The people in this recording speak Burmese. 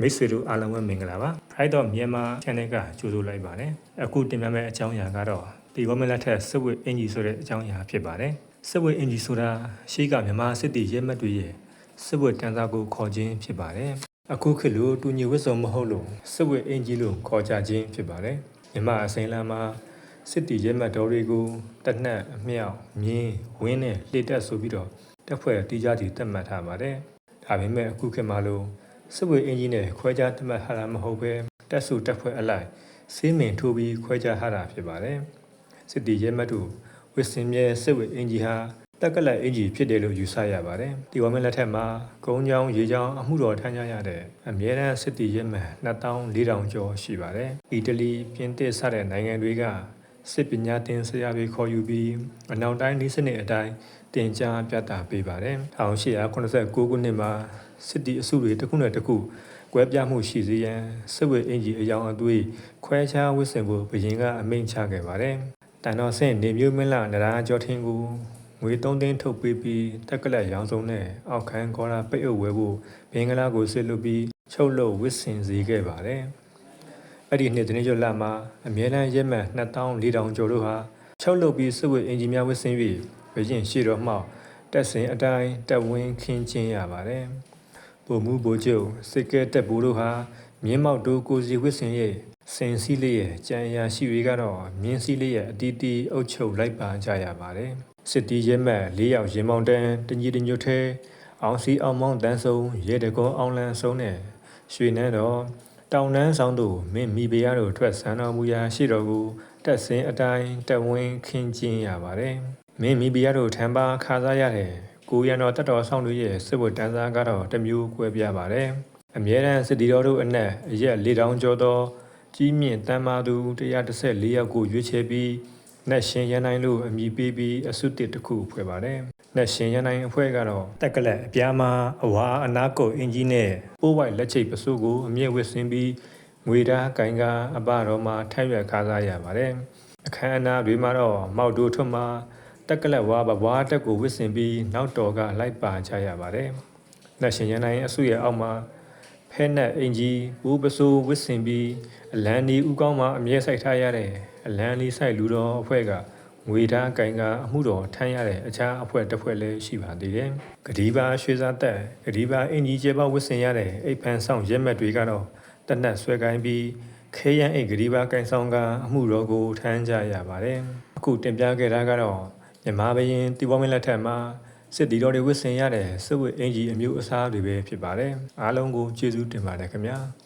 မိတ်ဆွေတို့အားလုံးပဲမင်္ဂလာပါ Pride of Myanmar Channel ကကြိုဆိုလိုက်ပါတယ်အခုတင်ပြမယ့်အကြောင်းအရာကတော့ဒီဝမလက်ထက်စစ်ဝတ်အင်ဂျီဆိုတဲ့အကြောင်းအရာဖြစ်ပါတယ်စစ်ဝတ်အင်ဂျီဆိုတာရှေးကမြန်မာစစ်တီရဲမှတ်တွေရဲ့စစ်ဝတ်တန်းစားကိုခေါ်ခြင်းဖြစ်ပါတယ်အခုခေတ်လိုတူညီဝတ်စုံမဟုတ်လို့စစ်ဝတ်အင်ဂျီလို့ခေါ်ကြခြင်းဖြစ်ပါတယ်မြန်မာအစိမ်းလမ်းမှာစစ်တီရဲမှတ်တော်တွေကိုတနက်အမြောက်မြင်းဝင်းနဲ့လှစ်တက်ဆိုပြီးတော့တက်ဖွဲ့တီးကြတီတက်မှတ်ထားပါတယ်ဒါပေမဲ့အခုခေတ်မှာလို့ စစ်ဝေအင်ဂျီနဲ့ခွဲခြားသတ်မှတ်ထားတာမဟုတ်ပဲတက်စုတက်ဖွဲ့အလိုက်စေးမင်ထိုးပြီးခွဲခြားထားတာဖြစ်ပါတယ်စစ်တီရဲမတ်တို့ဝစ်စင်မြဲစစ်ဝေအင်ဂျီဟာတက်ကလတ်အင်ဂျီဖြစ်တယ်လို့ယူဆရပါတယ်ဒီဝမင်းလက်ထက်မှာကုန်းချောင်းရေချောင်းအမှုတော်ထမ်းကြရတဲ့အမြဲတမ်းစစ်တီရဲမှန်2400ကျော်ရှိပါတယ်အီတလီပြင်သစ်စတဲ့နိုင်ငံတွေကစစ်ပညာသင်ဆရာတွေခေါ်ယူပြီးအနောက်တိုင်းဤစနစ်အတိုင်းတင် जा ပြသပေးပါတယ်1889ခုနှစ်မှာ စစ်တီအစုတွေတစ်ခုနဲ့တစ်ခုကွဲပြားမှုရှိစေရန်စစ်ဝေအင်ဂျီအယောင်အသွေးခွဲခြားဝစ်စင်ဖို့ဘရင်ကအမိန့်ချခဲ့ပါတယ်။တန်တော်ဆင့်နေမျိုးမင်းလာနရာကျော်ထင်းကိုငွေ3သိန်းထုတ်ပေးပြီးတက်ကလက်ရောင်းစုံနဲ့အောက်ခန်းခေါ်လာပိတ်အုပ်ဝဲဖို့ဘင်္ဂလားကိုစစ်လုပ်ပြီးချုပ်လုပ်ဝစ်စင်စေခဲ့ပါတယ်။အဲ့ဒီနှစ်တနေ့ကျော်လာမှာအမြဲတမ်းရက်မှန်2400ကျော်တို့ဟာချုပ်လုပ်ပြီးစစ်ဝေအင်ဂျီများဝစ်စင်ပြီးဘရင်ရှေ့တော်မှောက်တက်စင်အတိုင်းတက်ဝင်းခင်းချင်းရပါတယ်။ ဗိုလ်မှူးဗိုလ်ချုပ်စစ်ကဲတက်ဘူးတို့ဟာမြင်းမောက်တို့ကိုစီဝစ်စင်ရဲ့စင်စည်းလေးရဲ့ကြံရရှိတွေကတော့မြင်းစည်းလေးရဲ့အတီးတီးအုပ်ချုပ်လိုက်ပါကြရပါတယ်။စစ်တီးရဲမက်၄ယောက်ရင်မောင်တန်းတညီတညွတ်ထဲအောင်စီအောင်မောင်းတန်းဆုံးရဲတကောအောင်လန်းဆုံးနဲ့ရွှေနန်းတော်တောင်နန်းဆောင်တို့မင်းမိဖုရားတို့ထွက်ဆန်းတော်မူရာရှိတော်ကိုတက်စင်အတိုင်းတက်ဝင်းခင်းကျင်းရပါတယ်။မင်းမိဖုရားတို့ထံပါခါစားရတဲ့ ကိုရံတော်တက်တော်ဆောင်တို့ရဲ့စစ်ဝတ်တန်းစားကတော့တစ်မျိုးကွဲပြားပါတယ်။အမြဲတမ်းစစ်တီတော်တို့အနက်အရက်၄တောင်ကျော်သောကြီးမြင့်တမ်းမာသူ114ယောက်ကိုရွေးချယ်ပြီးနတ်ရှင်ရန်နိုင်လို့အမည်ပေးပြီးအစုတစ်တစ်ခုဖွဲ့ပါတယ်။နတ်ရှင်ရန်နိုင်အဖွဲ့ကတော့တက်ကလက်အပြားမှာအဝါအနာကုတ်အင်ဂျီနဲ့ပိုးဝိုက်လက်ချိတ်ပစိုးကိုအမြင့်ဝစ်ဆင်းပြီးငွေဓာတ်ကင်ကအပတော်မှာထမ်းရွက်ခါးစားရပါတယ်။အခမ်းအနားတွေမှာတော့မောက်တို့ထွတ်မှာ တက်ကလက်ဝါဘဝါတက်ကိုဝစ်ဆင်ပြီးနောက်တော်ကလိုက်ပါကြရပါတယ်။လက်ရှင်ရန်နိုင်အဆုရဲ့အောက်မှာဖဲနက်အင်ကြီးဘူးပစိုးဝစ်ဆင်ပြီးအလန်ဒီဥကောင်းမှာအမြဲဆိုင်ထားရတဲ့အလန်လေးဆိုင်လူတော်အဖွဲ့ကငွေသားကင်ကအမှုတော်ထမ်းရတဲ့အခြားအဖွဲ့တစ်ဖွဲ့လည်းရှိပါသေးတယ်။ဂဒီပါရွှေစားတက်ဂဒီပါအင်ကြီးကျဲပေါဝစ်ဆင်ရတဲ့အိပ်ဖန်ဆောင်ရက်မက်တွေကတော့တနက်ဆွဲကိုင်းပြီးခဲရန်အိတ်ဂဒီပါကင်ဆောင်ကအမှုတော်ကိုထမ်းကြရပါတယ်။အခုတင်ပြခဲ့တာကတော့ မြန်မာဘရင်တီဘောမင်းလက်ထက်မှာစစ်တီတော်တွေဝစ်ဆင်ရတဲ့စစ်ဝတ်အင်ဂျီအမျိုးအစားတွေပဲဖြစ်ပါတယ်အားလုံးကိုကျေးဇူးတင်ပါတယ်ခင်ဗျာ။